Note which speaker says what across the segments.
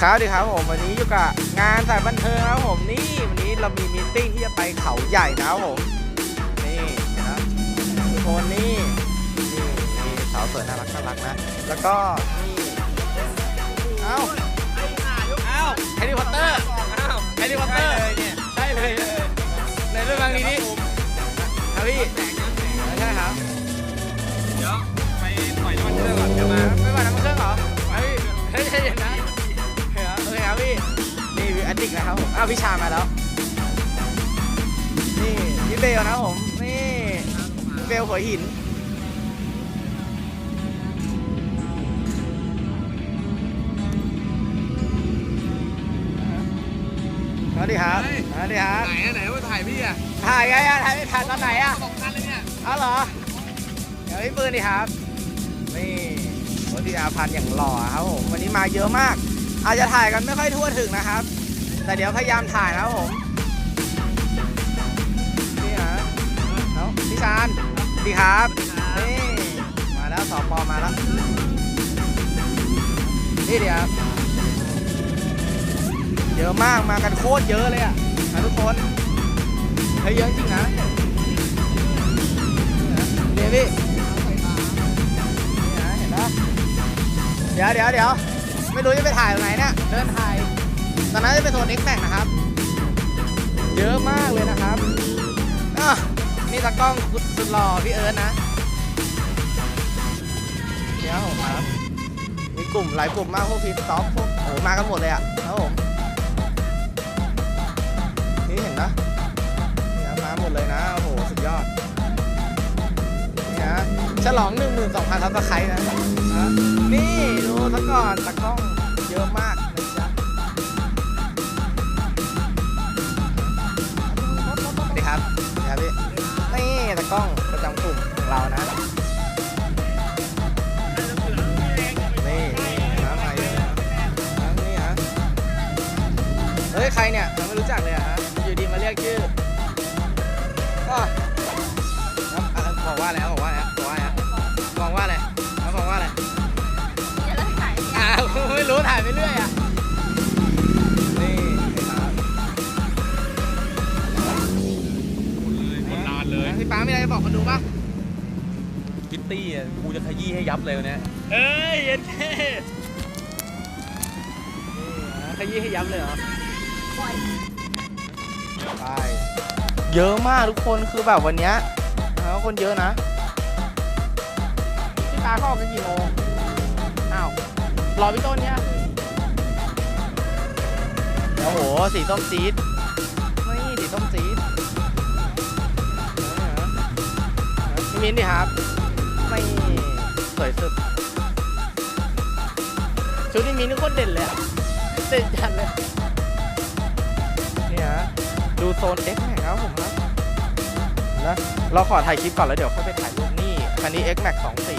Speaker 1: ครับดีครับผมวันนี้อยู่กับงานสายบันเทิงครับผมนี่วันนี้เรามีมีตติ้งที่จะไปเขาใหญ่นะครับผมนี่นะทุกคนนี่นี่นี่สาวสวยน่ารักน่ารักนะ แล้วก็นี่เอ้า พี่ชา
Speaker 2: มา
Speaker 1: แล้ว นี่พี่เบลนะครับผมนี่พี่เบลหัวหิน สวัสดีครับ สวัสดีครับ
Speaker 2: ไหนอะไหนว่าถ่ายพี่อะ
Speaker 1: ถ่ายไงอะถ่ายถ่ายตอนไหนอะ
Speaker 2: สองคันเลยเนี่ย
Speaker 1: อ้าวเหรอ เดี๋ยวพี่ปืนดิครับ นี่โอ้ที่อาพันธ์อย่างหล่อครับผม วันนี้มาเยอะมาก อาจจะถ่ายกันไม่ค่อยทั่วถึงนะครับ แต่เดี๋ยวพยายามถ่ายนะครับผมนี่ฮะเอ้าพี่ชานดีครับนี่มาแล้วสอปอมาแล้วนี่เดี๋ยวครับเยอะมากมากันโคตรเยอะเลยอะนะทุกคนเฮ้ยเยอะจริงนะเดี๋ยวพี่เห็นปะเดี๋ยวเดี๋ยวเดี๋ยวไม่รู้จะไปถ่ายตรงไหนเนี่ยเดินถ่าย ตอนนั้นจะเป็นโซน X Max นะครับ เยอะมากเลยนะครับนี่ตากล้องสุดหล่อพี่เอิร์ธนะเดี๋ยวผมครับมีกลุ่มหลายกลุ่มมากพวกพีทต็อปพวกโอ้โหมากันหมดเลยอะครับผมนี่เห็นนะนี่ครับมาหมดเลยนะโอ้โหสุดยอดนี่นะฉลอง 12,000ซับสไครต์นะนะนี่ดูซะก่อนตะกล้องเยอะมาก เรานะนี่น้ำมาเยอะนะน้ำนี่ฮะเฮ้ยใครเนี่ยเราไม่รู้จักเลยอะฮะอยู่ดีมาเรียกชื่อก็น้ำอะบอกว่าอะไรครับบอกว่าอะไรครับบอกว่าอะไรครับบอกว่าอะไรครับบอกว่าอะไรอ่าไม่รู้ถ่ายไปเรื่อยอะนี่ครับ
Speaker 2: คนลานเลย
Speaker 1: พี่ป๊ามีอะไรจะบอกคนดูป่ะ
Speaker 2: คิตตี้อะกูจะขยี้ให้ยับเลยวันเนี้ยเอ้ยเย็นเท่
Speaker 1: ขยี้ให้ยับเลยเหรอ ไป เยอะมากทุกคนคือแบบวันเนี้ยแล้วคนเยอะนะพี่ปาเข้าออกกันกี่โมงอ้าวรอพี่ต้นเนี่ยโอ้โหสีส้มซีดนี่สีส้มซีดพี่มิ้นดิครับ วยสุด ชุดนี้มิ้นนี่โคตรเด่นเลยอะเด่นจัดเลยนี่ฮะดูโซน X Max ครับผมนะนะเราขอถ่ายคลิปก่อนแล้วเดี๋ยวค่อยไปถ่ายรูปนี่ คันนี้ X Max 2 สี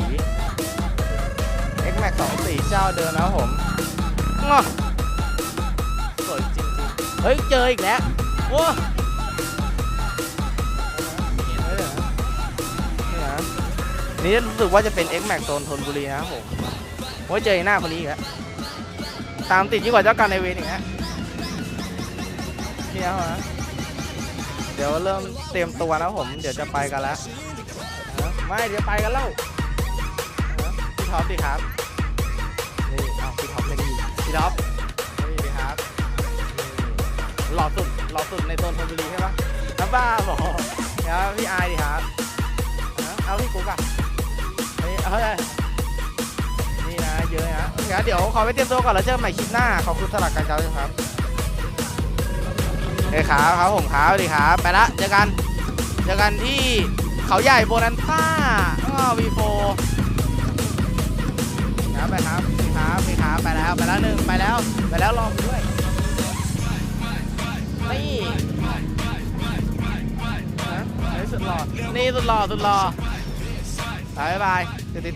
Speaker 1: X Max 2 สีเจ้าเดิมนะครับผมงอสวยจริงๆ เฮ้ย เจออีกแล้วโว้ นี่รู้สึกว่าจะเป็น X Max โซนธนบุรีนะครับผมว่าเจอหน้าคนนี้อีกแล้วตามติดยิ่งกว่าเจ้ากันในเวรอีกแล้วนี่นะครับนะเดี๋ยวเริ่มเตรียมตัวนะครับผม เดี๋ยวจะไปกันแล้วนะไม่เดี๋ยวไปกันแล้วพี่ท็อปดีครับนี่เอาพี่ท็อปไม่ด้ยินพี่ท็อปนี่ดีครับหล่อสุดหล่อสุดในโซนธนบุรีใช่ปะน้ำบ้าบอกแล้วพี่ไอ เฮ้าเลยนี่นะเยอะนะงั้นเดี๋ยวขอไปเตรียมตัวก่อนแล้วเจอกันใหม่คลิปหน้า ขอบคุณสำหรับการเช้าครับเฮ้ยครับครับผมครับสวัสดีครับ ไปละเจอกัน เจอกันที่เขาใหญ่โบนันต้าอ้วีโฟครับไปครับพี่ครับพี่ครับไปแล้วไปแล้วหนึ่งไปแล้วไปแล้วรอผมด้วยนี่นะเฮ้สุดหล่อนี่สุดหล่อสุดหล่อบายบาย เดี๋ยวติด